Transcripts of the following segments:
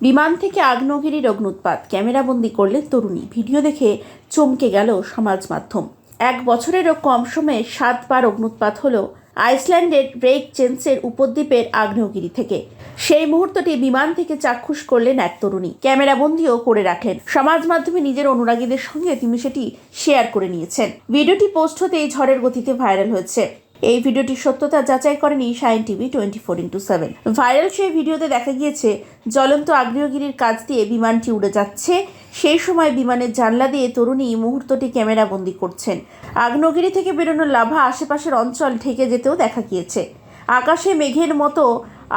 বিমান থেকে আগ্নেয়গিরির অগ্নুৎপাত ক্যামেরাবন্দি করলেন তরুণী। ভিডিও দেখে চমকে গেল সমাজ মাধ্যম। এক বছরেরও কম সময়ে সাতবার অগ্নুৎপাত হলো আইসল্যান্ডের ব্রেক চেন্সের উপদ্বীপের আগ্নেয়গিরি থেকে। সেই মুহূর্তটি বিমান থেকে চাক্ষুষ করলেন এক তরুণী। ক্যামেরাবন্দিও করে রাখলেন। সমাজ মাধ্যমে নিজের অনুরাগীদের সঙ্গে তিনি সেটি শেয়ার করে নিয়েছেন। ভিডিওটি পোস্ট হতেই ঝড়ের গতিতে ভাইরাল হয়েছে। এই ভিডিওটির সত্যতা যাচাই করেনি sign TV twenty four into seven viral সেই ভিডিওতে দেখা গিয়েছে, জ্বলন্ত আগ্নেয়গিরির কাজ দিয়ে বিমানটি উড়ে যাচ্ছে। সেই সময় বিমানের জানলা দিয়ে তরুণী মুহূর্তটি ক্যামেরাবন্দি করছেন। আগ্নেয়গিরি থেকে বেরোনো লাভা আশেপাশের অঞ্চল ঠেকে যেতেও দেখা গিয়েছে। আকাশে মেঘের মতো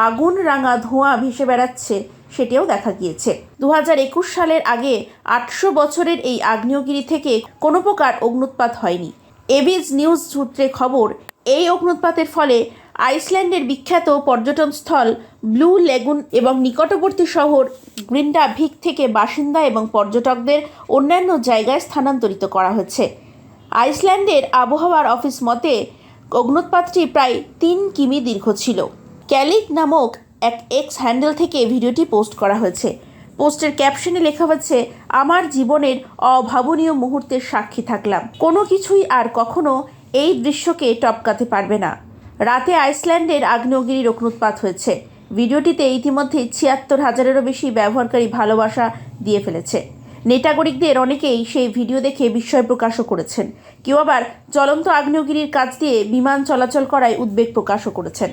আগুন রাঙা ধোঁয়া ভেসে বেড়াচ্ছে সেটিও দেখা গিয়েছে। দু সালের আগে আটশো বছরের এই আগ্নেয়গিরি থেকে কোনো প্রকার অগ্নুৎপাত হয়নি। এবিজ নিউজ সূত্রে খবর এই অগ্নুৎপাতের ফলে আইসল্যান্ডের বিখ্যাত পর্যটনস্থল ব্লু লেগুন এবং নিকটবর্তী শহর গ্রিন্ডাভিক থেকে বাসিন্দা এবং পর্যটকদের অন্যান্য জায়গায় স্থানান্তরিত করা হয়েছে। আইসল্যান্ডের আবহাওয়ার অফিস মতে অগ্নুৎপাতটি প্রায় তিন কিমি দীর্ঘ ছিল। ক্যালিক নামক এক এক্স হ্যান্ডেল থেকে ভিডিওটি পোস্ট করা হয়েছে। পোস্টের ক্যাপশনে লেখা হচ্ছে আমার জীবনের অভাবনীয় মুহূর্তের সাক্ষী থাকলাম। কোনো কিছুই আর কখনো এই দৃশ্যকে টপকাতে পারবে না। রাতে আইসল্যান্ডের আগ্নেয়গিরির অগ্নুৎপাত হয়েছে। ভিডিওটিতে ইতিমধ্যে ছিয়াত্তর হাজারেরও বেশি ব্যবহারকারী ভালোবাসা দিয়ে ফেলেছে। নেটাগরিকদের অনেকেই সেই ভিডিও দেখে বিস্ময় প্রকাশও করেছেন। কেউ আবার চলন্ত আগ্নেয়গিরির কাজ দিয়ে বিমান চলাচল করায় উদ্বেগ প্রকাশও করেছেন।